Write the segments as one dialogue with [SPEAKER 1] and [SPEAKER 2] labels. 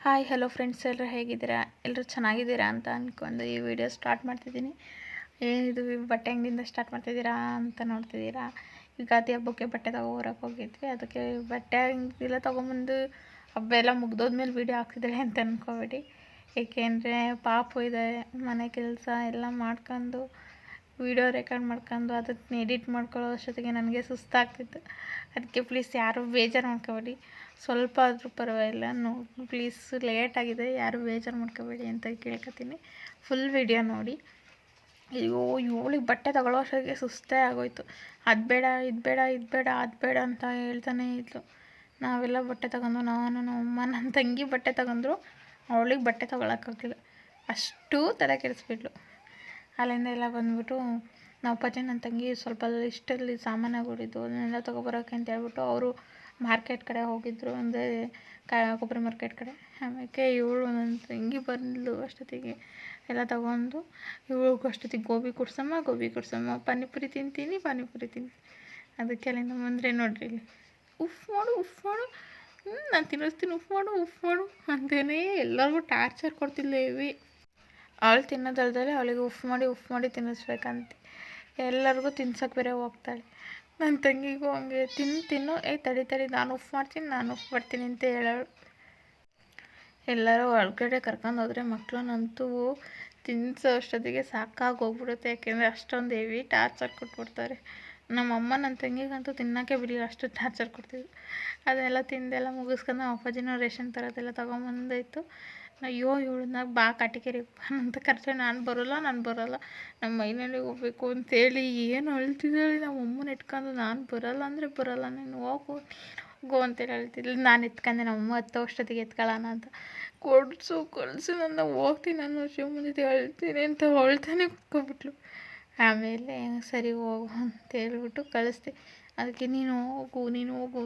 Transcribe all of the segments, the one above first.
[SPEAKER 1] Hi hello friends ಎಲ್ಲರೂ ಹೇಗಿದ್ದೀರಾ? ಎಲ್ಲರೂ ಚೆನ್ನಾಗಿದ್ದೀರಾ ಅಂತ ಅಂದ್ಕೊಂಡು ಈ ವಿಡಿಯೋ ಸ್ಟಾರ್ಟ್ ಮಾಡ್ತಿದ್ದೀನಿ. ಏನಿದು, ಬಟ್ಟೆ ಅಂಗಡಿಯಿಂದ ಸ್ಟಾರ್ಟ್ ಮಾಡ್ತಿದ್ದೀರಾ ಅಂತ ನೋಡ್ತಿದ್ದೀರಾ? ಯುಗಾದಿ ಹಬ್ಬಕ್ಕೆ ಬಟ್ಟೆ ತಗೋಬರಕ್ಕೆ ಹೋಗಿದ್ವಿ. ಅದಕ್ಕೆ ಬಟ್ಟೆ ಅಂಗಡಿಲ್ಲ ತೊಗೊಂಬಂದು ಹಬ್ಬ ಎಲ್ಲ ಮುಗ್ದೋದ್ಮೇಲೆ ವೀಡಿಯೋ ಹಾಕ್ತಿದ್ದಾಳೆ ಅಂತ ಅಂದ್ಕೋಬೇಡಿ ಏಕೆಂದರೆ ಪಾಪು ಇದೆ, ಮನೆ ಕೆಲಸ ಎಲ್ಲ ಮಾಡ್ಕೊಂಡು ವೀಡಿಯೋ ರೆಕಾರ್ಡ್ ಮಾಡ್ಕೊಂಡು ಅದಕ್ಕೆ ಎಡಿಟ್ ಮಾಡ್ಕೊಳ್ಳೋ ಅಷ್ಟೊತ್ತಿಗೆ ನನಗೆ ಸುಸ್ತಾಗ್ತಿತ್ತು. ಅದಕ್ಕೆ ಪ್ಲೀಸ್ ಯಾರೂ ಬೇಜಾರು ಮಾಡ್ಕೋಬೇಡಿ. ಸ್ವಲ್ಪ ಆದರೂ ಪರವಾಗಿಲ್ಲ. ನೋ ಪ್ಲೀಸ್ ಲೇಟಾಗಿದೆ ಯಾರು ಬೇಜಾರು ಮಾಡ್ಕೋಬೇಡಿ ಅಂತ ಕೇಳ್ಕೊತೀನಿ. ಫುಲ್ ವಿಡಿಯೋ ನೋಡಿ. ಅಯ್ಯೋ ಇವಳಿಗೆ ಬಟ್ಟೆ ತಗೊಳ್ಳೋ ಅಷ್ಟೊತ್ತಿಗೆ ಸುಸ್ತೇ ಆಗೋಯ್ತು. ಅದು ಬೇಡ, ಇದು ಬೇಡ ಇದು ಬೇಡ, ಅದು ಬೇಡ ಅಂತ ಹೇಳ್ತಾನೆ ಇದ್ಲು. ನಾವೆಲ್ಲ ಬಟ್ಟೆ ತಗೊಂಡು, ನಾನು, ನಮ್ಮ ಅಮ್ಮ ನನ್ನ ತಂಗಿ ಬಟ್ಟೆ ತಗೊಂಡ್ರು, ಅವಳಿಗೆ ಬಟ್ಟೆ ತೊಗೊಳಕ್ಕಾಗಲಿಲ್ಲ ಅಷ್ಟು ತಲೆ ಕೆಡಿಸ್ಬಿಟ್ಲು. ಅಲ್ಲಿಂದ ಎಲ್ಲ ಬಂದ್ಬಿಟ್ಟು ನಾವು ಅಪ್ಪಾಜಿ ನನ್ನ ತಂಗಿ ಸ್ವಲ್ಪ ಇಷ್ಟಲ್ಲಿ ಸಾಮಾನುಗಳಿದ್ದು ಅದನ್ನೆಲ್ಲ ತೊಗೊಬರೋಕೆ ಅಂತ ಹೇಳ್ಬಿಟ್ಟು ಅವರು ಮಾರ್ಕೆಟ್ ಕಡೆ ಹೋಗಿದ್ದರು ಅಂದರೆ ಕಾ ಕೊಬ್ಬರಿ ಮಾರ್ಕೆಟ್ ಕಡೆ. ಆಮೇಲೆ ಇವಳು ನನ್ನ ತಂಗಿ ಬಂದಳು ಅಷ್ಟೊತ್ತಿಗೆ. ಎಲ್ಲ ತಗೊಂಡು ಇವಳು ಅಷ್ಟೊತ್ತಿಗೆ ಗೋಬಿ ಕುಡ್ಸಮ್ಮ ಗೋಬಿ ಕುಡ್ಸಮ್ಮ, ಪಾನಿಪುರಿ ತಿಂತೀನಿ ಪಾನಿಪುರಿ ತಿಂತೀನಿ. ಅದಕ್ಕೆ ಅಲ್ಲಿಂದ ಬಂದರೆ ನೋಡಿರಿ ಇಲ್ಲಿ. ಉಫ್ ಮಾಡು ಉಫ್ ಮಾಡು. ನಾನು ತಿನ್ನಿಸ್ತೀನಿ, ಉಫ್ ಮಾಡು ಉಫ್ ಮಾಡು ಅಂತೇನೆ ಎಲ್ಲರಿಗೂ ಟಾರ್ಚರ್ ಕೊಡ್ತಿಲ್ಲ ಇವಿ ಅವಳು ತಿನ್ನೋದಲ್ದಲೆ ಅವಳಿಗೆ ಉಫ್ ಮಾಡಿ ಉಫ್ ಮಾಡಿ ತಿನ್ನಿಸ್ಬೇಕಂತೆ. ಎಲ್ಲರಿಗೂ ತಿನ್ಸೋಕೆ ಬೇರೆ ಹೋಗ್ತಾಳೆ. ನನ್ನ ತಂಗಿಗೂ ಹಂಗೆ ತಿನ್ನು ತಿನ್ನು ಏ ತಡಿ ತಡಿ, ನಾನು ಉಫ್ ಮಾಡ್ತೀನಿ, ನಾನು ಉಫ್ ಮಾಡ್ತೀನಿ ಅಂತ ಹೇಳೋಳು. ಎಲ್ಲರೂ ಒಳಗಡೆ ಕರ್ಕೊಂಡು ಹೋದರೆ ಮಕ್ಕಳನ್ನಂತೂ ತಿನ್ಸೋ ಅಷ್ಟೊತ್ತಿಗೆ ಸಾಕಾಗಿ ಹೋಗ್ಬಿಡುತ್ತೆ ಯಾಕೆಂದರೆ ಅಷ್ಟೊಂದು ಹೆವಿ ಟಾರ್ಚರ್ ಕೊಟ್ಬಿಡ್ತಾರೆ. ನಮ್ಮ ಅಮ್ಮ ನನ್ನ ತಂಗಿಗಂತೂ ತಿನ್ನೋಕ್ಕೆ ಬಿಡಲಿಲ್ಲ ಅಷ್ಟು ಟಾರ್ಚರ್ ಕೊಡ್ತಿದ್ರು. ಅದೆಲ್ಲ ತಿಂದೆಲ್ಲ ಮುಗಿಸ್ಕೊಂಡು ನಮ್ಮ ಅಪ್ಪಾಜಿನೂ ರೇಷನ್ ತರೋದೆಲ್ಲ ತೊಗೊಂಬಂದಾಯ್ತು. ಅಯ್ಯೋ ಇವಳನ್ನಾಗ ಬಾ ಕಾಟಿಕೆರೆಗೆ ಅಂತ ಕರೆದ್ರೆ ನಾನು ಬರೋಲ್ಲ ನಾನು ಬರೋಲ್ಲ. ನಮ್ಮ ಮೈನಲ್ಲಿ ಹೋಗ್ಬೇಕು ಅಂತೇಳಿ ಏನು ಅಳ್ತಿದ್ದಾಳೆ ನಮ್ಮ ಅಮ್ಮನ ಇಟ್ಕೊಂಡು ನಾನು ಬರೋಲ್ಲ ಅಂದರೆ ಬರೋಲ್ಲ, ನೀನು ಹೋಗು ಹೋಗು ಅಂತೇಳಿ ಹೇಳ್ತಿದ್ಲು. ನಾನು ಎತ್ಕೊಂಡೆ ನಮ್ಮ ಅಮ್ಮ ಹತ್ತೋ ಅಷ್ಟೊತ್ತಿಗೆ ಎತ್ಕೊಳ್ಳೋಣ ಅಂತ. ಕೊಡಿಸು ಕೊಡಿಸು ನನ್ನ ಹೋಗ್ತೀನಿ, ನಾನು ಶಿವಮೊಗ್ಗದ ಅಳ್ತೀನಿ ಅಂತ ಅಳ್ತಾನೆ ಕುತ್ಕೊಬಿಟ್ಲು ಆಮೇಲೆ ಸರಿ ಹೋಗು ಅಂತ ಹೇಳ್ಬಿಟ್ಟು ಕಳಿಸ್ದೆ. ಅದಕ್ಕೆ ನೀನು ಹೋಗು ನೀನು ಹೋಗು.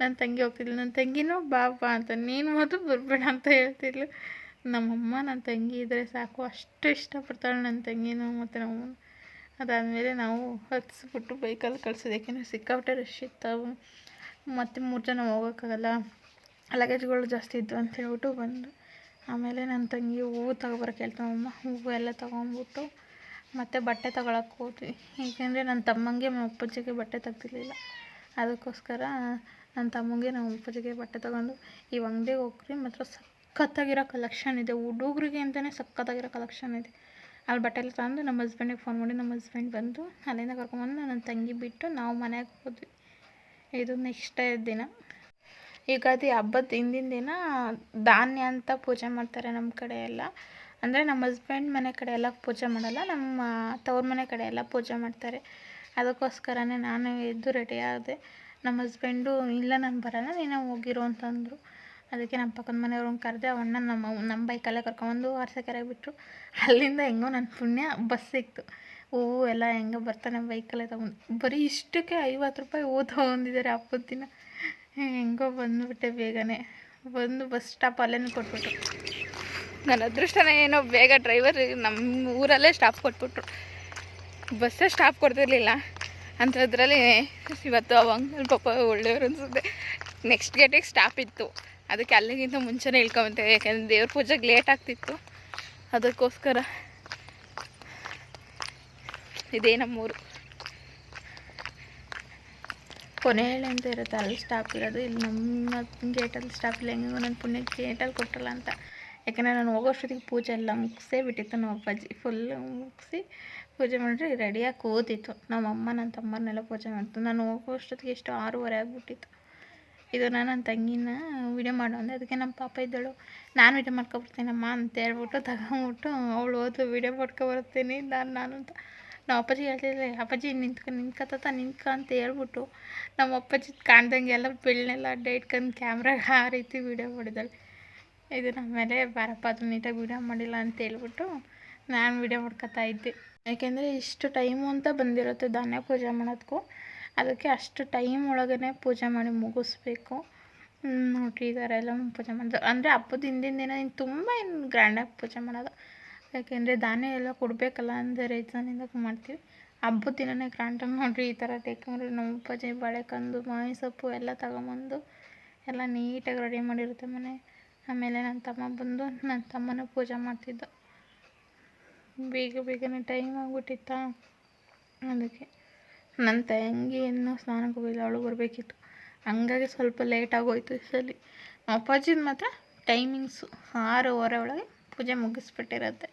[SPEAKER 1] ನನ್ನ ತಂಗಿ ಹೋಗ್ತಿದ್ಲು ನನ್ನ ತಂಗಿನೂ ಬಾ ಬಾ ಅಂತ. ನೀನು ಮಾತ್ರ ಬರಬೇಡ ಅಂತ ಹೇಳ್ತಿದ್ಲು. ನಮ್ಮಮ್ಮ ನನ್ನ ತಂಗಿ ಇದ್ದರೆ ಸಾಕು. ಅಷ್ಟು ಇಷ್ಟಪಡ್ತಾಳೆ ನನ್ನ ತಂಗಿನೂ ಮತ್ತು ನಮ್ಮಮ್ಮ ಅದಾದಮೇಲೆ ನಾವು ಹತ್ಸ್ಬಿಟ್ಟು ಬೈಕಲ್ಲಿ ಕಳ್ಸೋದು ಯಾಕೆಂದರೆ ಸಿಕ್ಕಾಪಟ್ಟೆ ರಶ್ ಇತ್ತು ಮತ್ತು ಮೂರು ಜನ ಹೋಗೋಕ್ಕಾಗಲ್ಲ. ಲಗೇಜ್ಗಳು ಜಾಸ್ತಿ ಇದ್ದವು ಅಂತ ಹೇಳ್ಬಿಟ್ಟು ಬಂದು. ಆಮೇಲೆ ನನ್ನ ತಂಗಿ ಹೂವು ತಗೊಬರಕ್ಕೆ ಹೇಳ್ತಾಳೆ, ಅಮ್ಮ ಹೂವು ಎಲ್ಲ ತೊಗೊಂಬಿಟ್ಟು ಮತ್ತು ಬಟ್ಟೆ ತಗೊಳಕ್ಕೆ ಹೋದ್ವಿ. ಏಕೆಂದರೆ ನನ್ನ ತಮ್ಮಂಗೆ ನಮ್ಮ ಅಪ್ಪಾಜಿಗೆ ಬಟ್ಟೆ ತೆಗ್ದಿರಲಿಲ್ಲ. ಅದಕ್ಕೋಸ್ಕರ ನನ್ನ ತಮ್ಮಂಗೆ ನಮ್ಮ ಅಪ್ಪಾಜಿಗೆ ಬಟ್ಟೆ ತಗೊಂಡು ಈ ಅಂಗಡಿಗೆ ಹೋಗ್ರಿ, ಮಾತ್ರ ಸಖತ್ತಾಗಿರೋ ಕಲೆಕ್ಷನ್ ಇದೆ. ಹುಡುಗರಿಗೆ ಅಂತಲೇ ಸಖತ್ತಾಗಿರೋ ಕಲೆಕ್ಷನ್ ಇದೆ. ಅಲ್ಲಿ ಬಟ್ಟೆ ಎಲ್ಲ ತಂದು ನಮ್ಮ ಹಸ್ಬೆಂಡಿಗೆ ಫೋನ್ ಮಾಡಿ ನಮ್ಮ ಹಸ್ಬೆಂಡ್ ಬಂದು ಅಲ್ಲಿಂದ ಕರ್ಕೊಂಬಂದು ನನ್ನ ತಂಗಿ ಬಿಟ್ಟು ನಾವು ಮನೆಗೆ ಹೋದ್ವಿ. ಇದು ನೆಕ್ಸ್ಟ್ ದಿನ. ಯುಗಾದಿ ಹಬ್ಬದ ಹಿಂದಿನ ದಿನ ಧಾನ್ಯ ಅಂತ ಪೂಜೆ ಮಾಡ್ತಾರೆ ನಮ್ಮ ಕಡೆ ಎಲ್ಲ. ಅಂದರೆ ನಮ್ಮ ಹಸ್ಬೆಂಡ್ ಮನೆ ಕಡೆ ಎಲ್ಲ ಪೂಜೆ ಮಾಡಲ್ಲ, ನಮ್ಮ ತವ್ರ ಮನೆ ಕಡೆ ಎಲ್ಲ ಪೂಜೆ ಮಾಡ್ತಾರೆ. ಅದಕ್ಕೋಸ್ಕರನೇ ನಾನು ಎದ್ದು ರೆಡಿ ಆದೆ. ನಮ್ಮ ಹಸ್ಬೆಂಡು ಇಲ್ಲ, ನಾನು ಬರೋಲ್ಲ, ನೀನು ಹೋಗಿರು ಅಂತಂದರು ಅದಕ್ಕೆ ನಮ್ಮ ಪಕ್ಕದ ಮನೆಯವ್ರನ್ನ ಕರೆದೆ ಅವಣ್ಣ ನಮ್ಮ ನಮ್ಮ ಬೈಕಲ್ಲೇ ಕರ್ಕೊಂಬಂದು ಅರಸೀಕೆರೆಗೆ ಬಿಟ್ಟರು ಅಲ್ಲಿಂದ ಹೆಂಗೋ ನನ್ನ ಪುಣ್ಯ, ಬಸ್ ಸಿಕ್ತು. ಹೂವು ಎಲ್ಲ ಹೆಂಗೋ ಬರ್ತಾನೆ ಬೈಕಲ್ಲೇ ತಗೊಂಡು. ಬರೀ ಇಷ್ಟಕ್ಕೆ ಐವತ್ತು ರೂಪಾಯಿ ಹೂವು ತೊಗೊಂಡಿದ್ದಾರೆ ಹಬ್ಬದ ದಿನ ಹೆಂಗೋ ಬಂದುಬಿಟ್ಟೆ ಬೇಗನೆ. ಬಂದು ಬಸ್ ಸ್ಟಾಪ್ ಅಲ್ಲೇ ಕೊಟ್ಬಿಟ್ರು. ನನ್ನ ಅದೃಷ್ಟನೇ ಏನೋ ಬೇಗ ಡ್ರೈವರ್ ನಮ್ಮ ಊರಲ್ಲೇ ಸ್ಟಾಪ್ ಕೊಟ್ಬಿಟ್ರು. ಬಸ್ಸೇ ಸ್ಟಾಪ್ ಕೊಡ್ತಿರ್ಲಿಲ್ಲ. ಅಂಥದ್ರಲ್ಲಿ ಇವತ್ತು ಅವಂಗಲ್ ಪಾಪ ಒಳ್ಳೆಯವ್ರು ಅನಿಸುತ್ತೆ. ನೆಕ್ಸ್ಟ್ ಗೇಟಿಗೆ ಸ್ಟಾಪ್ ಇತ್ತು. ಅದಕ್ಕೆ ಅಲ್ಲಿಗಿಂತ ಮುಂಚೆನೇ ಇಳ್ಕೊಂಬಂತೆ ಯಾಕೆಂದರೆ ದೇವ್ರ ಪೂಜೆಗೆ ಲೇಟ್ ಆಗ್ತಿತ್ತು. ಅದಕ್ಕೋಸ್ಕರ ಇದೇ ನಮ್ಮೂರು. ಕೊನೆಯಲ್ಲಿ ಅಂತ ಇರುತ್ತೆ. ಅಲ್ಲಿ ಸ್ಟಾಪ್ ಇರೋದು. ಇಲ್ಲಿ ನಮ್ಮ ಗೇಟಲ್ಲಿ ಸ್ಟಾಪ್ ಇಲ್ಲ. ಹೆಂಗೋ ನನ್ನ ಪುಣ್ಯ ಗೇಟಲ್ಲಿ ಕೊಟ್ಟಲ್ಲ ಅಂತ. ಯಾಕಂದರೆ ನಾನು ಹೋಗೋಷ್ಟೊತ್ತಿಗೆ ಪೂಜೆ ಎಲ್ಲ ಮುಗಿಸೇ ಬಿಟ್ಟಿತ್ತು. ನಮ್ಮ ಅಪ್ಪಾಜಿ ಫುಲ್ಲು ಮುಗಿಸಿ ಪೂಜೆ ಮಾಡಿದ್ರೆ ರೆಡಿಯಾಗಿ ಕೂತಿತ್ತು ನಮ್ಮ ಅಮ್ಮ ನನ್ನ ತಮ್ಮನ್ನೆಲ್ಲ ಪೂಜೆ ಮಾಡ್ತು ನಾನು ಹೋಗೋಷ್ಟೊತ್ತಿಗೆ ಎಷ್ಟು ಆರೂವರೆ ಆಗಿಬಿಟ್ಟಿತ್ತು. ಇದು ನಾನು ನನ್ನ ತಂಗಿನ ವೀಡಿಯೋ ಮಾಡು ಅಂದರೆ ಅದಕ್ಕೆ ನಮ್ಮ ಪಾಪ ಇದ್ದಳು. ನಾನು ವೀಡಿಯೋ ಮಾಡ್ಕೊಬರ್ತೀನಮ್ಮ ಅಂತ ಹೇಳ್ಬಿಟ್ಟು ತಗೊಂಬಿಟ್ಟು ಅವಳು ಓದು ವೀಡಿಯೋ ಮಾಡ್ಕೊಬರ್ತೀನಿ ನಾನು ನಾನು ಅಂತ. ನಮ್ಮ ಅಪ್ಪಾಜಿ ಹೇಳ್ತಿದ್ದೆ ಅಪ್ಪಾಜಿ ನಿಂತ್ಕೊ ನಿಂತ್ಕೊತ ನಿಂತ್ಕ ಅಂತ ಹೇಳ್ಬಿಟ್ಟು ನಮ್ಮ ಅಪ್ಪಾಜಿ ಕಾಣ್ದಂಗೆ ಎಲ್ಲ ಬೆಳ್ಳನೆಲ್ಲ ಅಡ್ಡ ಇಟ್ಕೊಂಡು ಕ್ಯಾಮ್ರಾಗೆ ಆ ರೀತಿ ವೀಡಿಯೋ ಮಾಡಿದ್ದಾಳೆ. ಇದು ಮೇಲೆ ಬಾರಪ್ಪ ಅದು ನೀಟಾಗಿ ವೀಡಿಯೋ ಮಾಡಿಲ್ಲ ಅಂತ ಹೇಳ್ಬಿಟ್ಟು ನಾನು ವೀಡಿಯೋ ಮಾಡ್ಕೊತಾ ಇದ್ದೆ. ಯಾಕೆಂದರೆ ಇಷ್ಟು ಟೈಮು ಅಂತ ಬಂದಿರುತ್ತೆ ಧಾನ್ಯ ಪೂಜೆ ಮಾಡೋದಕ್ಕೂ ಅದಕ್ಕೆ ಅಷ್ಟು ಟೈಮ್ ಒಳಗೇ ಪೂಜೆ ಮಾಡಿ ಮುಗಿಸ್ಬೇಕು. ನೋಡಿರಿ ಈ ಥರ ಎಲ್ಲ ಪೂಜೆ ಮಾಡಿದ್ರು ಅಂದರೆ ಹಬ್ಬದ ಹಿಂದಿನ ದಿನ ಇನ್ನು ತುಂಬ ಏನು ಗ್ರ್ಯಾಂಡಾಗಿ ಪೂಜೆ ಮಾಡೋದು. ಯಾಕೆಂದರೆ ಧಾನ್ಯ ಎಲ್ಲ ಕೊಡಬೇಕಲ್ಲ ಅಂದರೆ ರೈತನಿಂದ ಮಾಡ್ತೀವಿ. ಹಬ್ಬದ ದಿನವೇ ಗ್ರ್ಯಾಂಡಾಗಿ ನೋಡಿರಿ ಈ ಥರ ಟೇಕೊಂಡ್ರೆ ನಮ್ಮ ಅಪ್ಪಾಜಿ ಬಾಳೆಕಂದು ಮಾವಿನ ಸೊಪ್ಪು ಎಲ್ಲ ತಗೊಂಬಂದು ಎಲ್ಲ ನೀಟಾಗಿ ರೆಡಿ ಮಾಡಿರುತ್ತೆ ಮನೆ. ಆಮೇಲೆ ನನ್ನ ತಮ್ಮ ಬಂದು ನನ್ನ ತಮ್ಮನ ಪೂಜೆ ಮಾಡ್ತಿದ್ದ. ಬೇಗ ಬೇಗನೆ ಟೈಮ್ ಆಗಿಬಿಟ್ಟಿತ್ತಾ? ಅದಕ್ಕೆ ನನ್ನ ತಂಗಿ ಇನ್ನೂ ಸ್ನಾನಕ್ಕೆ ಹೋಗಿಲ್ಲ, ಅವಳು ಬರಬೇಕಿತ್ತು. ಹಂಗಾಗಿ ಸ್ವಲ್ಪ ಲೇಟ್ ಆಗೋಯ್ತು ಈ ಸಲ. ಅಪ್ಪಾಜಿದು ಮಾತ್ರ ಟೈಮಿಂಗ್ಸು ಆರೂವರೆ ಒಳಗೆ ಪೂಜೆ ಮುಗಿಸ್ಬಿಟ್ಟಿರುತ್ತೆ.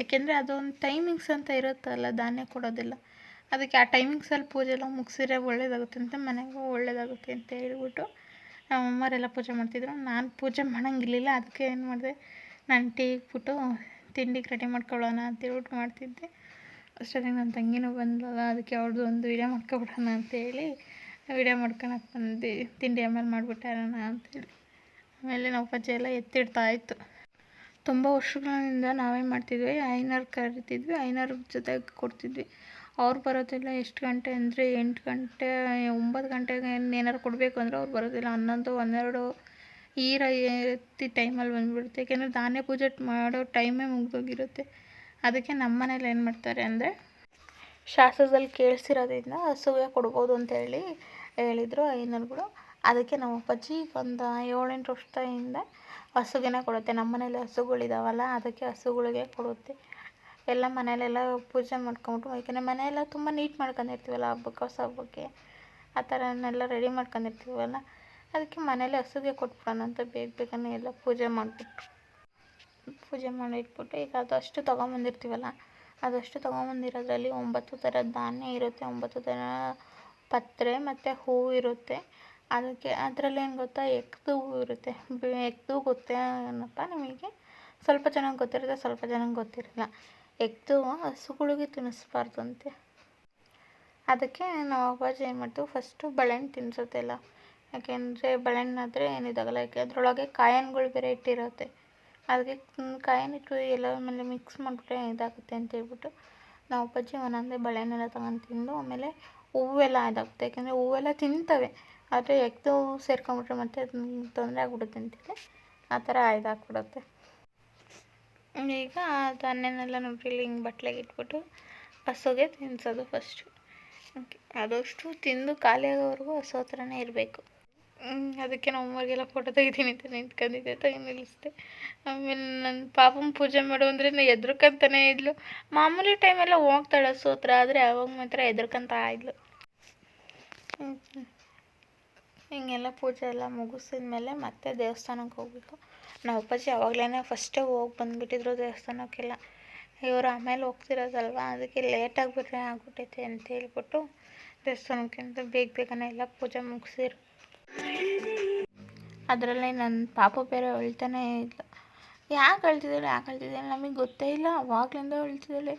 [SPEAKER 1] ಯಾಕೆಂದರೆ ಅದೊಂದು ಟೈಮಿಂಗ್ಸ್ ಅಂತ ಇರುತ್ತಲ್ಲ, ಧಾನ್ಯ ಕೊಡೋದಿಲ್ಲ. ಅದಕ್ಕೆ ಆ ಟೈಮಿಂಗ್ಸಲ್ಲಿ ಪೂಜೆ ಎಲ್ಲ ಮುಗಿಸಿದ್ರೆ ಒಳ್ಳೇದಾಗುತ್ತೆ ಅಂತ ಮನೆಗೂ ಒಳ್ಳೇದಾಗುತ್ತೆ ಅಂತ ಹೇಳ್ಬಿಟ್ಟು ನಮ್ಮ ಅಮ್ಮರೆಲ್ಲ ಪೂಜೆ ಮಾಡ್ತಿದ್ರು. ನಾನು ಪೂಜೆ ಮಾಡೋಂಗಿರ್ಲಿಲ್ಲ. ಅದಕ್ಕೆ ಏನು ಮಾಡಿದೆ, ನಾನು ಟೀ ಇಟ್ಬಿಟ್ಟು ತಿಂಡಿಗೆ ರೆಡಿ ಮಾಡ್ಕೊಳ್ಳೋಣ ಅಂತೇಳ್ಬಿಟ್ಟು ಮಾಡ್ತಿದ್ದೆ. ಅಷ್ಟೊತ್ತಿಗೆ ನನ್ನ ತಂಗಿನೂ ಬಂದಲ್ಲ ಅದಕ್ಕೆ ಅವ್ರದ್ದು ಒಂದು ವೀಡಿಯೋ ಮಾಡ್ಕೊಬಿಡೋಣ ಅಂತೇಳಿ ವೀಡಿಯೋ ಮಾಡ್ಕೊಳಕ್ಕೆ ಬಂದು ತಿಂಡಿ ಆಮೇಲೆ ಮಾಡಿಬಿಟ್ಟಿರೋಣ ಅಂತೇಳಿ ಆಮೇಲೆ ನಾವು ಅಪ್ಪಾಜಿ ಎಲ್ಲ ಎತ್ತಿಡ್ತಾ ಇತ್ತು. ತುಂಬ ವರ್ಷಗಳಿಂದ ನಾವೇನು ಮಾಡ್ತಿದ್ವಿ, ಐನರ್ ಕರಿತಿದ್ವಿ. ಐನರ್ ಜೊತೆಗೆ ಕೊಡ್ತಿದ್ವಿ. ಅವ್ರು ಬರೋದಿಲ್ಲ ಎಷ್ಟು ಗಂಟೆ ಅಂದರೆ ಎಂಟು ಗಂಟೆ, ಒಂಬತ್ತು ಗಂಟೆಗೆ ಏನಾರು ಕೊಡಬೇಕು ಅಂದರೆ ಅವ್ರು ಬರೋದಿಲ್ಲ. ಹನ್ನೊಂದು, ಹನ್ನೆರಡು ಈ ರೀತಿ ಟೈಮಲ್ಲಿ ಬಂದುಬಿಡುತ್ತೆ. ಏಕೆಂದರೆ ಧಾನ್ಯ ಪೂಜೆ ಮಾಡೋ ಟೈಮೇ ಮುಗಿದೋಗಿರುತ್ತೆ. ಅದಕ್ಕೆ ನಮ್ಮ ಮನೇಲಿ ಏನು ಮಾಡ್ತಾರೆ ಅಂದರೆ ಶಾಸ್ತ್ರದಲ್ಲಿ ಕೇಳಿಸಿರೋದ್ರಿಂದ ಹಸುವೆ ಕೊಡ್ಬೋದು ಅಂತೇಳಿ ಹೇಳಿದರು ಕೂಡ ಅದಕ್ಕೆ ನಮ್ಮ ಅಪ್ಪಾಜಿ ಒಂದು ಏಳೆಂಟು ವರ್ಷದಿಂದ ಹಸುಗೆನೇ ಕೊಡುತ್ತೆ. ನಮ್ಮ ಮನೇಲಿ ಹಸುಗಳಿದಾವಲ್ಲ ಅದಕ್ಕೆ ಹಸುಗಳಿಗೆ ಕೊಡುತ್ತೆ. ಎಲ್ಲ ಮನೇಲೆಲ್ಲ ಪೂಜೆ ಮಾಡ್ಕೊಂಬಿಟ್ಟು ಯಾಕೆಂದರೆ ಮನೆಯೆಲ್ಲ ತುಂಬ ನೀಟ್ ಮಾಡ್ಕೊಂಡಿರ್ತೀವಲ್ಲ ಹಬ್ಬಕ್ಕೆ, ಹೊಸ ಹಬ್ಬಕ್ಕೆ? ಆ ಥರನೆಲ್ಲ ರೆಡಿ ಮಾಡ್ಕೊಂಡಿರ್ತೀವಲ್ಲ? ಅದಕ್ಕೆ ಮನೇಲಿ ಹಸುಗೆ ಕೊಟ್ಬಿಡೋಣ ಅಂತ ಬೇಗ ಬೇಗನೆ ಎಲ್ಲ ಪೂಜೆ ಮಾಡಿಬಿಟ್ಟು, ಪೂಜೆ ಮಾಡಿಟ್ಬಿಟ್ಟು ಈಗ ಅದಷ್ಟು ತೊಗೊಂಬಂದಿರ್ತೀವಲ್ಲ ಅದಷ್ಟು ತೊಗೊಂಬಂದಿರೋದ್ರಲ್ಲಿ ಒಂಬತ್ತು ಥರ ಧಾನ್ಯ ಇರುತ್ತೆ. ಒಂಬತ್ತು ಥರ ಪತ್ರೆ ಮತ್ತು ಹೂವು ಇರುತ್ತೆ. ಅದಕ್ಕೆ ಅದರಲ್ಲಿ ಏನು ಗೊತ್ತಾ? ಎಕ್ದು ಹೂವು ಇರುತ್ತೆ. ಎಕ್ದು ಗೊತ್ತೇ ಏನಪ್ಪ ನಿಮಗೆ? ಸ್ವಲ್ಪ ಜನಕ್ಕೆ ಗೊತ್ತಿರುತ್ತೆ, ಸ್ವಲ್ಪ ಜನಕ್ಕೆ ಗೊತ್ತಿರಲ್ಲ. ಎಗ್ದು ಹಸುಗಳಿಗೆ ತಿನ್ನಿಸ್ಬಾರ್ದಂತೆ. ಅದಕ್ಕೆ ನಾವು ಅಪ್ಪಾಜಿ ಏನು ಮಾಡ್ತೀವಿ ಫಸ್ಟು ಬಾಳೆಹಣ್ಣು ತಿನ್ನಿಸುತ್ತೆಲ್ಲ ಯಾಕೆಂದರೆ ಬಾಳೆಹಣ್ಣಾದರೆ ಏನಿದಾಗಲ್ಲ ಯಾಕೆ ಅದರೊಳಗೆ ಕಾಯನ್ಗಳು ಬೇರೆ ಇಟ್ಟಿರುತ್ತೆ. ಅದಕ್ಕೆ ಕಾಯನ್ ಇಟ್ಟು ಎಲ್ಲ ಆಮೇಲೆ ಮಿಕ್ಸ್ ಮಾಡಿಬಿಟ್ರೆ ಇದಾಗುತ್ತೆ ಅಂತ ಹೇಳ್ಬಿಟ್ಟು ನಾವು ಅಪ್ಪಾಜಿ ಒಂದೊಂದೇ ಬಾಳೆಹಣ್ಣೆಲ್ಲ ತಗೊಂಡು ತಿಂದು, ಆಮೇಲೆ ಹೂವೆಲ್ಲ ಇದಾಗುತ್ತೆ. ಯಾಕೆಂದರೆ ಹೂವೆಲ್ಲ ತಿಂತವೆ. ಆದರೆ ಎಗ್ದು ಸೇರ್ಕೊಂಬಿಟ್ರೆ ಮತ್ತೆ ತೊಂದರೆ ಆಗ್ಬಿಡುತ್ತೆ ಅಂತೇಳಿ ಆ ಥರ ಇದಾಗ್ಬಿಡುತ್ತೆ. ಈಗ ಧಾನ್ಯನೆಲ್ಲ ನುಗ್ಗಿಲಿ ಹಿಂಗೆ ಬಟ್ಲಾಗೆ ಇಟ್ಬಿಟ್ಟು ಹಸುಗೆ ತಿನ್ಸೋದು ಫಸ್ಟು ಓಕೆ ಆದಷ್ಟು ತಿಂದು ಖಾಲಿ ಆಗೋವರೆಗೂ ಹಸು ಹತ್ರನೇ ಇರಬೇಕು. ಅದಕ್ಕೆ ನಮ್ಮ ಅಮ್ಮರಿಗೆಲ್ಲ ಫೋಟೋ ತೆಗಿತೀನಿ ಅಂತ ನಿಂತ್ಕೊಂಡಿದ್ದೆ ತೆಗಿ ನಿಲ್ಲಿಸಿದೆ. ಆಮೇಲೆ ನನ್ನ ಪಾಪನ ಪೂಜೆ ಮಾಡು ಅಂದರೆ ನಾನು ಎದ್ರುಕಂತಾನೇ ಇದ್ಲು. ಮಾಮೂಲಿ ಟೈಮೆಲ್ಲ ಹೋಗ್ತಾಳೆ ಹಸು ಹತ್ರ, ಆದರೆ ಅವಾಗ ಮಾತ್ರ ಎದ್ರಕಂತ ಇದ್ಲು. ಹಿಂಗೆಲ್ಲ ಪೂಜೆ ಎಲ್ಲ ಮುಗಿಸಿದ ಮೇಲೆ ಮತ್ತೆ ದೇವಸ್ಥಾನಕ್ಕೆ ಹೋಗಬೇಕು. ನಮ್ಮ ಅಪ್ಪಾಜಿ ಅವಾಗಲೇ ಫಸ್ಟೇ ಹೋಗಿ ಬಂದುಬಿಟ್ಟಿದ್ರು ದೇವಸ್ಥಾನಕ್ಕೆಲ್ಲ. ಇವರು ಆಮೇಲೆ ಹೋಗ್ತಿರೋದಲ್ವ? ಅದಕ್ಕೆ ಲೇಟಾಗಿ ಬಿಟ್ಟರೆ ಆಗ್ಬಿಟ್ಟೈತೆ ಅಂತ ಹೇಳ್ಬಿಟ್ಟು ದೇವಸ್ಥಾನಕ್ಕಿಂತ ಬೇಗ ಬೇಗನೆ ಎಲ್ಲ ಪೂಜೆ ಮುಗಿಸಿರು. ಅದರಲ್ಲಿ ನನ್ನ ಪಾಪ ಬೇರೆ ಅಳ್ತಾನೆ ಇದ್ಲು ಯಾಕೆ ಅಳ್ತಿದ್ದಾಳೆ? ಯಾಕೆ ಅಳ್ತಿದ್ದಾಳೆ? ನಮಗೆ ಗೊತ್ತೇ ಇಲ್ಲ. ಅವಾಗ್ಲಿಂದ ಅಳ್ತಿದ್ದಾಳೆ.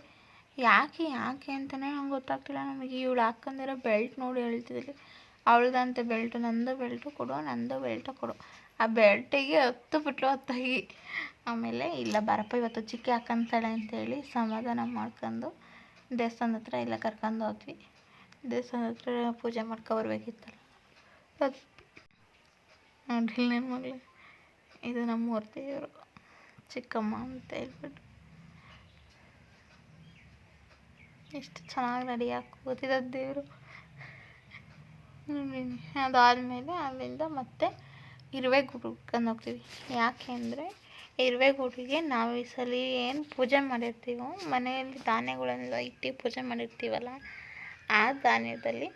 [SPEAKER 1] ಯಾಕೆ ಯಾಕೆ ಅಂತಲೇ ನಂಗೆ ಗೊತ್ತಾಗ್ತಿಲ್ಲ. ನಮಗೆ ಇವಳು ಹಾಕ್ಕೊಂಡಿರೋ ಬೆಲ್ಟ್ ನೋಡಿ ಅಳ್ತಿದ್ದಾಳೆ. ಅವಳದಂತೆ ಬೆಲ್ಟು, ನಂದು ಬೆಲ್ಟು ಕೊಡು, ನಂದು ಬೆಲ್ಟು ಕೊಡು. ಆ ಬೆಲ್ಟಿಗೆ ಹತ್ತು ಬಿಟ್ಲು ಅತ್ತಾಗಿ ಆಮೇಲೆ, ಇಲ್ಲ ಬರಪ್ಪ, ಇವತ್ತು ಚಿಕ್ಕಿ ಹಾಕಂತಾಳೆ ಅಂತೇಳಿ ಸಮಾಧಾನ ಮಾಡ್ಕೊಂಡು ದೇವಸ್ಥಾನದ ಹತ್ರ ಎಲ್ಲ ಕರ್ಕೊಂಡು ಹೋದ್ವಿ. ದೇವಸ್ಥಾನದ ಹತ್ರ ಪೂಜೆ ಬರಬೇಕಿತ್ತಲ್ಲ. ನೋಡ್ರಿ ನನ್ನ ಮಗಳು. ಇದು ನಮ್ಮ ಮೂರ್ತಿಯವರು ಚಿಕ್ಕಮ್ಮ ಅಂತ ಹೇಳ್ಬಿಟ್ಟು. ಎಷ್ಟು ಚೆನ್ನಾಗಿ ನಡಿಯಾಕೆ ಕೂತಿದ್ದ ದೇವರು. ಅದಾದಮೇಲೆ ಅಲ್ಲಿಂದ ಮತ್ತೆ ಇರುವೆ ಹುಡ್ಕೊಂಡು ಹೋಗ್ತೀವಿ. ಯಾಕೆ ಅಂದರೆ ಇರುವೆಗೂಡಿಗೆ ನಾವು ಈ ಸಲ ಏನು ಪೂಜೆ ಮಾಡಿರ್ತೀವೋ, ಮನೆಯಲ್ಲಿ ಧಾನ್ಯಗಳನ್ನೆಲ್ಲ ಇಟ್ಟು ಪೂಜೆ ಮಾಡಿರ್ತೀವಲ್ಲ, ಆ ಧಾನ್ಯದಲ್ಲಿ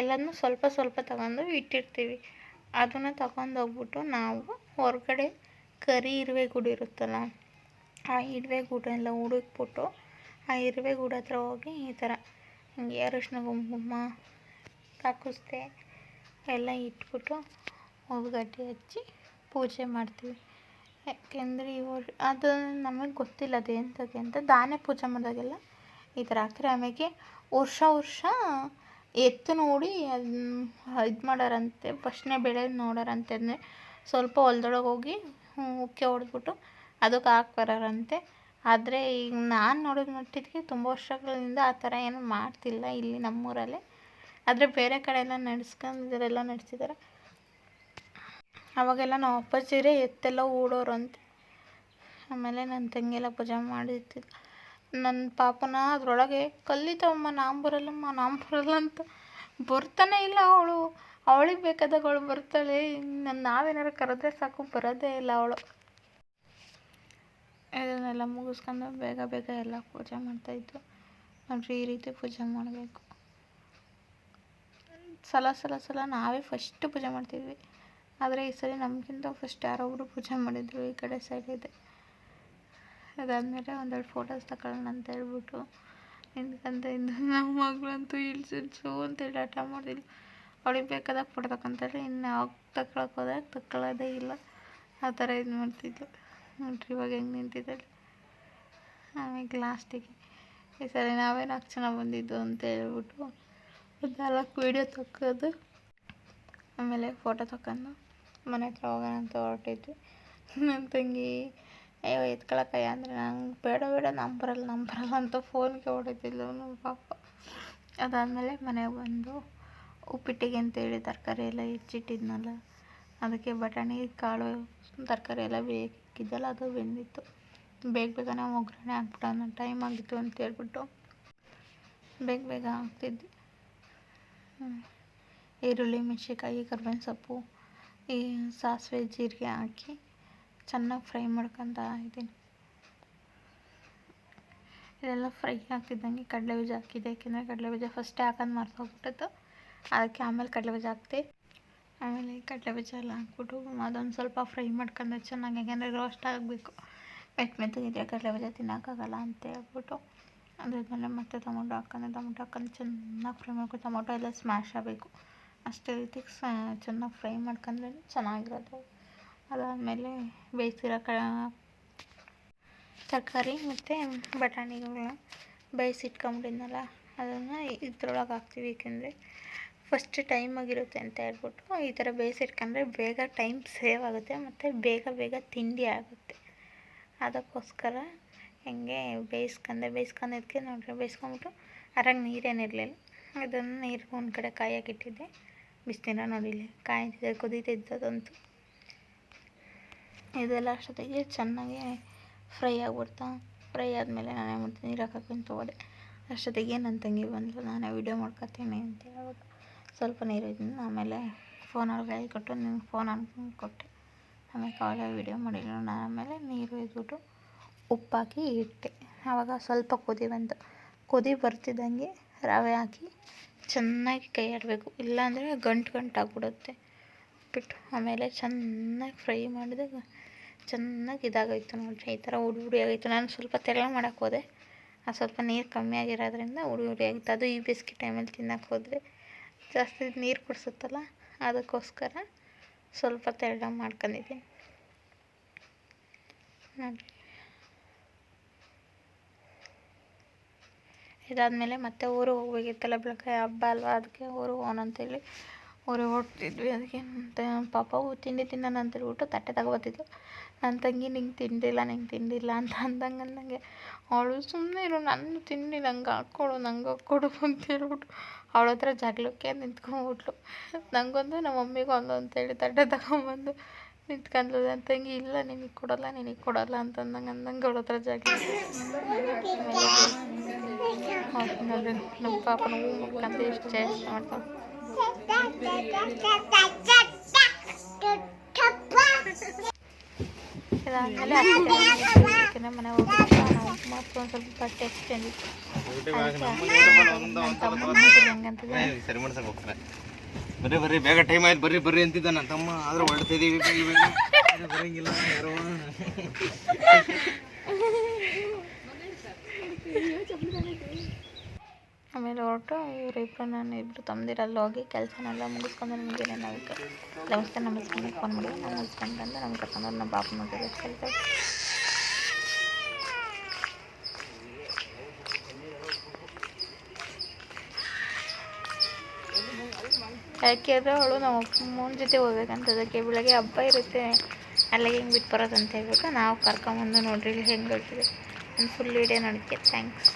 [SPEAKER 1] ಎಲ್ಲನೂ ಸ್ವಲ್ಪ ಸ್ವಲ್ಪ ತಗೊಂಡು ಇಟ್ಟಿರ್ತೀವಿ. ಅದನ್ನು ತಗೊಂಡೋಗ್ಬಿಟ್ಟು ನಾವು ಹೊರಗಡೆ ಕರಿ ಇರುವೆ ಇರುವೆಗೂಡು ಇರುತ್ತಲ್ಲ, ಆ ಇರುವೆ ಇರುವೆಗೂಡೆಲ್ಲ ಹುಡುಕ್ಬಿಟ್ಟು ಆ ಇರುವೆಗೂಡು ಹತ್ರ ಹೋಗಿ ಈ ಥರ ಹಿಂಗೆ ಅರಿಶಿನ ಕುಂಕುಮ ಕಾಕುಸ್ತೆ ಎಲ್ಲ ಇಟ್ಬಿಟ್ಟು ಉಳ್ಳಾಗಡ್ಡಿ ಹಚ್ಚಿ ಪೂಜೆ ಮಾಡ್ತೀವಿ. ಯಾಕೆಂದರೆ ಇವರು ಅದು ನಮಗೆ ಗೊತ್ತಿಲ್ಲ ಅದು ಎಂಥದ್ದು ಅಂತ. ದಾನೆ ಪೂಜೆ ಮಾಡಿದಾಗೆಲ್ಲ ಈ ಥರ ಹಾಕ್ತಾರೆ ಆಮೇಲೆ ವರ್ಷ ವರ್ಷ ಎತ್ತು ನೋಡಿ ಅದನ್ನ ಇದು ಮಾಡೋರಂತೆ ಫಸ್ಟ್ನೇ ಬೆಳೆ ನೋಡೋರಂತೆ. ಅಂದರೆ ಸ್ವಲ್ಪ ಹೊಲ್ದೊಳಗೆ ಹೋಗಿ ಉಕ್ಕೆ ಹೊಡೆದ್ಬಿಟ್ಟು ಅದಕ್ಕೆ ಹಾಕಿ ಬರೋರಂತೆ. ಆದರೆ ಈಗ ನಾನು ನೋಡಿದ ಮಟ್ಟಿಗೆ ತುಂಬ ವರ್ಷಗಳಿಂದ ಆ ಥರ ಏನು ಮಾಡ್ತಿಲ್ಲ ಇಲ್ಲಿ ನಮ್ಮೂರಲ್ಲಿ. ಆದರೆ ಬೇರೆ ಕಡೆ ಎಲ್ಲ ನಡೆಸ್ಕೊಂಡಿದ್ದಾರೆಲ್ಲ ನಡೆಸಿದ್ದಾರೆ ಅವಾಗೆಲ್ಲ ನಾವು ಅಪ್ಪಾಜಿರೇ ಎತ್ತೆಲ್ಲ ಓಡೋರು ಅಂತ. ಆಮೇಲೆ ನನ್ನ ತಂಗಿಯೆಲ್ಲ ಪೂಜೆ ಮಾಡಿರ್ತಿದ್ದ ನನ್ನ ಪಾಪನ ಅದರೊಳಗೆ ಕಲ್ಲಿತಮ್ಮ ನಾನು ಬರಲ್ಲಮ್ಮ ನಾನು ಬರಲ್ಲ ಅಂತ ಬರ್ತಾನೆ ಇಲ್ಲ ಅವಳು. ಅವಳಿಗೆ ಬೇಕಾದಾಗ ಅವಳು ಬರ್ತಾಳೆ. ನನ್ನ ನಾವೇನಾರು ಕರೆದ್ರೆ ಸಾಕು, ಬರೋದೇ ಇಲ್ಲ ಅವಳು. ಇದನ್ನೆಲ್ಲ ಮುಗಿಸ್ಕೊಂಡು ಬೇಗ ಬೇಗ ಎಲ್ಲ ಪೂಜೆ ಮಾಡ್ತಾಯಿದ್ರು ನೋಡ್ರಿ ಈ ರೀತಿ ಪೂಜೆ ಮಾಡಬೇಕು. ಸಲ ಸಲ ಸಲ ನಾವೇ ಫಸ್ಟ್ ಪೂಜೆ ಮಾಡ್ತಿದ್ವಿ. ಆದರೆ ಈ ಸರಿ ನಮಗಿಂತ ಫಸ್ಟ್ ಯಾರೋ ಒಬ್ಬರು ಪೂಜೆ ಮಾಡಿದ್ರು ಈ ಕಡೆ ಸೈಡ್ ಇದೆ. ಅದಾದಮೇಲೆ ಒಂದೆರಡು ಫೋಟೋಸ್ ತಗೊಳ್ಳೋಣ ಅಂತ ಹೇಳ್ಬಿಟ್ಟು ನಿಂತ್ಕೊಂತ ಇದ್ದು. ನಮ್ಮ ಮಗಳಂತೂ ಇಳಿಸಿಡ್ಸು ಅಂತೇಳಿ ಆಟ ಮಾಡಿದ್ಲು ಅವಳಿಗೆ ಬೇಕಾದಾಗ ಫೋಟೋ ತಗೊತಾಳೆ ಇನ್ನು ಯಾವಾಗ ತಗೊಳಕ್ಕೆ ಹೋದಾಗ ತಗೊಳ್ಳೋದೇ ಇಲ್ಲ. ಆ ಥರ ಇದು ಮಾಡ್ತಿದ್ಲು. ನೋಡ್ರಿ ಇವಾಗ ಹೆಂಗೆ ನಿಂತಿದ್ದಾಳೆ ಆಮೇಲೆ ಲಾಸ್ಟಿಗೆ ಈ ಸರಿ ನಾವೇ ನಾಲ್ಕು ಜನ ಬಂದಿದ್ದು ಅಂತ ಹೇಳ್ಬಿಟ್ಟು ನಾಲ್ಕು ವೀಡಿಯೋ ತಕ್ಕೋದು. ಆಮೇಲೆ ಫೋಟೋ ತಗೊಂಡು ಮನೆ ಹತ್ರ ಹೋಗೋಣ ಅಂತ ಹೊರಟಿದ್ವಿ. ನನ್ನ ತಂಗಿ, ಅಯ್ಯೋ, ಎತ್ಕೊಳಕ್ಕಯ್ಯ. ಅಂದರೆ ನಂಗೆ ಬೇಡ ಬೇಡ ನಮ್ಮ ಬರಲ್ಲ ನಮ್ಮ ಬರಲ್ಲ ಅಂತ ಫೋನ್ಗೆ ಹೊಡಿತಿದ್ಲು ನಮ್ಮ ಪಾಪ. ಅದಾದಮೇಲೆ ಮನೆಗೆ ಬಂದು ಉಪ್ಪಿಟ್ಟಿಗೆ ಅಂತೇಳಿ ತರಕಾರಿ ಎಲ್ಲ ಹೆಚ್ಚಿಟ್ಟಿದ್ನಲ್ಲ, ಅದಕ್ಕೆ ಬಟಾಣಿ, ಕಾಳು, ತರಕಾರಿ ಎಲ್ಲ ಬೇಕಿದ್ದಲ್ಲ ಅದು ಬೆಂದಿತ್ತು. ಬೇಗ ಬೇಗನೆ ಒಗ್ಗರಣೆ ಹಾಕ್ಬಿಡೋಣ ಟೈಮ್ ಆಗಿತ್ತು ಅಂತ ಹೇಳ್ಬಿಟ್ಟು ಬೇಗ ಬೇಗ ಹಾಕ್ತಿದ್ದೆ ಹ್ಮ್. ಈರುಳ್ಳಿ, ಮೆಣಸಿನ್ಕಾಯಿ, ಕರ್ಬೇವಿನ ಸೊಪ್ಪು, ಈ ಸಾಸಿವೆ, ಜೀರಿಗೆ ಹಾಕಿ ಚೆನ್ನಾಗಿ ಫ್ರೈ ಮಾಡ್ಕೊತ ಇದ್ದೀನಿ ಇದೆಲ್ಲ ಫ್ರೈ ಹಾಕಿದ್ದಂಗೆ ಕಡಲೆ ಬೀಜ ಹಾಕಿದ್ದೆ. ಯಾಕೆಂದರೆ ಕಡಲೆ ಬೀಜ ಫಸ್ಟೇ ಹಾಕೋದು ಮರ್ತೋಗ್ಬಿಟ್ಟಿತ್ತು ಅದಕ್ಕೆ ಆಮೇಲೆ ಕಡಲೆ ಬೀಜ ಹಾಕ್ತೆ. ಆಮೇಲೆ ಕಡಲೆ ಬೀಜ ಎಲ್ಲ ಹಾಕ್ಬಿಟ್ಟು ಅದೊಂದು ಸ್ವಲ್ಪ ಫ್ರೈ ಮಾಡ್ಕೊಂಡೆ ಚೆನ್ನಾಗಿ, ಯಾಕೆಂದರೆ ರೋಸ್ಟ್ ಆಗಬೇಕು. ಮೆತ್ತ ಮೆತ್ತಗಿದ್ರೆ ಕಡಲೆ ಬೀಜ ತಿನ್ನೋಕ್ಕಾಗಲ್ಲ ಅಂತ ಹೇಳ್ಬಿಟ್ಟು ಅದಾದಮೇಲೆ ಮತ್ತೆ ಟೊಮೊಟೊ ಹಾಕೊಂಡು ಟೊಮೊಟೊ ಹಾಕೊಂಡು ಚೆನ್ನಾಗಿ ಫ್ರೈ ಮಾಡ್ಕೊಂಡು ಟೊಮೊಟೊ ಎಲ್ಲ ಸ್ಮ್ಯಾಶ್ ಆಗಬೇಕು. ಅಷ್ಟೇ ರೀತಿ ಚೆನ್ನಾಗಿ ಫ್ರೈ ಮಾಡ್ಕೊಂಡ್ರೆ ಚೆನ್ನಾಗಿರೋದು ಅದಾದಮೇಲೆ ಬೇಯಿಸಿರೋ ಕ ತರಕಾರಿ ಮತ್ತು ಬಟಾಣಿಗಳನ್ನ ಬೇಯಿಸಿಟ್ಕೊಂಬಿಟ್ಟಿದ್ನಲ್ಲ, ಅದನ್ನು ಇದ್ರೊಳಗೆ ಹಾಕ್ತೀವಿ. ಏಕೆಂದರೆ ಫಸ್ಟ್ ಟೈಮ್ ಆಗಿರುತ್ತೆ ಅಂತ ಹೇಳ್ಬಿಟ್ಟು ಈ ಥರ ಬೇಯಿಸಿಟ್ಕೊಂಡ್ರೆ ಬೇಗ ಟೈಮ್ ಸೇವ್ ಆಗುತ್ತೆ ಮತ್ತು ಬೇಗ ಬೇಗ ತಿಂಡಿ ಆಗುತ್ತೆ. ಅದಕ್ಕೋಸ್ಕರ ಹೆಂಗೆ ಬೇಯಿಸ್ಕೊಂಡೆ ಬೇಯಿಸ್ಕೊಂಡಿದ್ದಕ್ಕೆ ನೋಡ್ರಿ, ಬೇಯಿಸ್ಕೊಂಬಿಟ್ಟು ಅದ್ರಾಗ ನೀರೇನಿರಲಿಲ್ಲ ಅದನ್ನು ನೀರು ಒಂದು ಕಡೆ ಕಾಯಕ್ಕಿಟ್ಟಿದ್ದೆ ಬಿಸಿನೀರ ನೋಡಿಲ್ಲ ಕಾಯ್ತಿದ್ದೆ ಕುದೀತಿದ್ದದಂತೂ ಇದೆಲ್ಲ ಅಷ್ಟೊತ್ತಿಗೆ ಚೆನ್ನಾಗಿ ಫ್ರೈ ಆಗ್ಬಿಡ್ತಾ, ಫ್ರೈ ಆದಮೇಲೆ ನಾನು ಮಾಡ್ತೀನಿ, ನೀರು ಹಾಕೋಕ್ಕಿಂತ ಹೋದೆ ಅಷ್ಟೊತ್ತಿಗೆ ನನ್ನ ತಂಗಿ ಬಂದಳು ನಾನೇ ವೀಡಿಯೋ ಮಾಡ್ಕೊತೀನಿ ಅಂತ ಹೇಳ್ಬಿಟ್ಟು ಸ್ವಲ್ಪ ನೀರು ಇದ್ದೀನಿ ಆಮೇಲೆ ಫೋನ್ ಕೈ ಕೊಟ್ಟು ನಿಮ್ಗೆ ಫೋನ್ ಅನ್ಕೊಂಡು ಕೊಟ್ಟೆ. ಆಮೇಲೆ ಕಾಲೇ ವೀಡಿಯೋ ಮಾಡಿಲ್ಲ, ನಾನು ಆಮೇಲೆ ನೀರು ಇದ್ಬಿಟ್ಟು ಉಪ್ಪಾಕಿ ಇಟ್ಟೆ ಆವಾಗ ಸ್ವಲ್ಪ ಕುದಿ ಬಂತು. ಕುದಿ ಬರ್ತಿದ್ದಂಗೆ ರವೆ ಹಾಕಿ ಚೆನ್ನಾಗಿ ಕೈ ಆಡಬೇಕು. ಇಲ್ಲಾಂದರೆ ಗಂಟು ಗಂಟು ಆಗ್ಬಿಡುತ್ತೆ. ಬಿಟ್ಟು ಆಮೇಲೆ ಚೆನ್ನಾಗಿ ಫ್ರೈ ಮಾಡಿದಾಗ ಚೆನ್ನಾಗಿ ಇದಾಗೋಯ್ತು ನೋಡಿರಿ. ಈ ಥರ ಉಡಿ ಉಡಿ ಆಗೋಯ್ತು. ನಾನು ಸ್ವಲ್ಪ ತೆಳ್ಳ ಮಾಡೋಕ್ಕೆ ಹೋದೆ. ಆ ಸ್ವಲ್ಪ ನೀರು ಕಮ್ಮಿ ಆಗಿರೋದ್ರಿಂದ ಉಡಿ ಉಡಿ ಆಗಿತ್ತು. ಅದು ಈ ಬೇಸಿಗೆ ಟೈಮಲ್ಲಿ ತಿನ್ನಕ್ಕೆ ಹೋದರೆ ಜಾಸ್ತಿ ನೀರು ಕುಡಿಸುತ್ತಲ್ಲ, ಅದಕ್ಕೋಸ್ಕರ ಸ್ವಲ್ಪ ತೆಳ್ಳಗೆ ಮಾಡ್ಕೊಂಡಿದ್ದೀನಿ. ನೋಡಿ ಇದಾದಮೇಲೆ ಮತ್ತೆ ಊರಿಗೆ ಹೋಗ್ಬೇಕಿತ್ತಲ್ಲ ಬೆಳಗ್ಗೆ ಹಬ್ಬ ಅಲ್ವಾ? ಅದಕ್ಕೆ ಊರಿಗೆ ಹೋಗೋಣ ಅಂತೇಳಿ ಊರಿಗೆ ಹೊರಟಿದ್ವಿ. ಅದಕ್ಕೆ ಅಂತ ಪಾಪ ಹೂ ತಿಂಡಿ ತಿನ್ನೋಣ ಅಂತ ಹೇಳ್ಬಿಟ್ಟು ತಟ್ಟೆ ತಗೊಬತ್ತಿದ್ಲು. ನನ್ನ ತಂಗಿ, ನಿಂಗೆ ತಿಂಡಿಲ್ಲ ನಿಂಗೆ ತಿಂಡಿಲ್ಲ ಅಂತ ಅಂದಂಗೆ ಅಂದಂಗೆ, ಅವಳು ಸುಮ್ಮನೆ ಇರು, ನಾನು ತಿಂಡಿ ನಂಗೆ ಹಾಕ್ಕೊಡು ನಂಗೆ ಹಾಕ್ಕೊಡು ಅಂತ ಹೇಳ್ಬಿಟ್ಟು ಅವಳ ಹತ್ರ ಜಗಳಕ್ಕೆ ನಿಂತ್ಕೊಂಬಿಟ್ಲು ನನಗೊಂದು ನಮ್ಮ ಮಮ್ಮಿಗೆ ಒಂದು ಅಂತೇಳಿ ತಟ್ಟೆ ತಗೊಂಬಂದು ನಿಂತ್ಕೊಂಡ್ಲು ನನ್ನ ತಂಗಿ ಇಲ್ಲ ನಿನಗೆ ಕೊಡಲ್ಲ ನಿನಗೆ ಕೊಡಲ್ಲ ಅಂತಂದಂಗೆ ಅಂದಂಗೆ ಅವಳ ಹತ್ರ ಜಾಗ ನಮ್ಮ ಪಾಪನ ಹೂ ಮುಟ್ಕೊಂತ ಎಷ್ಟು ಚೇಂಜ್ ಮಾಡ್ತಾವೆ ಇದಾದಮೇಲೆ ಯಾಕೆಂದರೆ ಮನೆ ಹೋಗ್ಬಿಟ್ಟು ನಾವು ಮತ್ತೊಂದು ಸ್ವಲ್ಪ ಬಟ್ಟೆ ಎಕ್ಸ್ಚೇಂಜ್ ಇತ್ತು
[SPEAKER 2] ಬರ್ರಿ ಬರ್ರಿ ಬೇಗ ಟೈಮ್ ಆಯ್ತು ಬರ್ರಿ ಬರ್ರಿ ಅಂತಿದ್ದ ನನ್ನ ತಮ್ಮ ಆದ್ರೆ ಆದ್ರೆ ಬರಂಗಿಲ್ಲ
[SPEAKER 1] ಆಮೇಲೆ ಹೊರಟು ಇವರಿಬ್ಬರು ನಾನು ಇಬ್ಬರು ತಮ್ಮದಿರಲ್ಲಿ ಹೋಗಿ ಕೆಲಸನೆಲ್ಲ ಮುಗಿಸ್ಕೊಂಡು ನಮಗೆ ಏನಾಗುತ್ತೆ ನಮಸ್ತೆ ನಮಸ್ಕಾರ ಫೋನ್ ಮಾಡಿ ನಾನು ಬಂದು ನಮ್ಗೆ ಕರ್ಕೊಂಡು ನಮ್ಮ ಪಾಪನ ಕಲಿಸ್ಕೊಳ್ತೇವೆ ಯಾಕೆಂದರೆ ಅವಳು ನಮ್ಮ ಅಮ್ಮನ ಜೊತೆ ಹೋಗ್ಬೇಕಂತ ಅದಕ್ಕೆ ಬೆಳಗ್ಗೆ ಹಬ್ಬ ಇರುತ್ತೆ. ಅಲ್ಲಿಗೆ ಹೆಂಗೆ ಬಿಟ್ಟು ಬರೋದಂತ ಹೇಳ್ಬಿಟ್ಟು ನಾವು ಕರ್ಕೊಂಬಂದು ನೋಡ್ರಿ ಇಲ್ಲಿ ಹೆಂಗೆ ಹೇಳ್ತೀವಿ ನಾನು ಫುಲ್ ವಿಡಿಯೋ ನೋಡೋಕ್ಕೆ ಥ್ಯಾಂಕ್ಸ್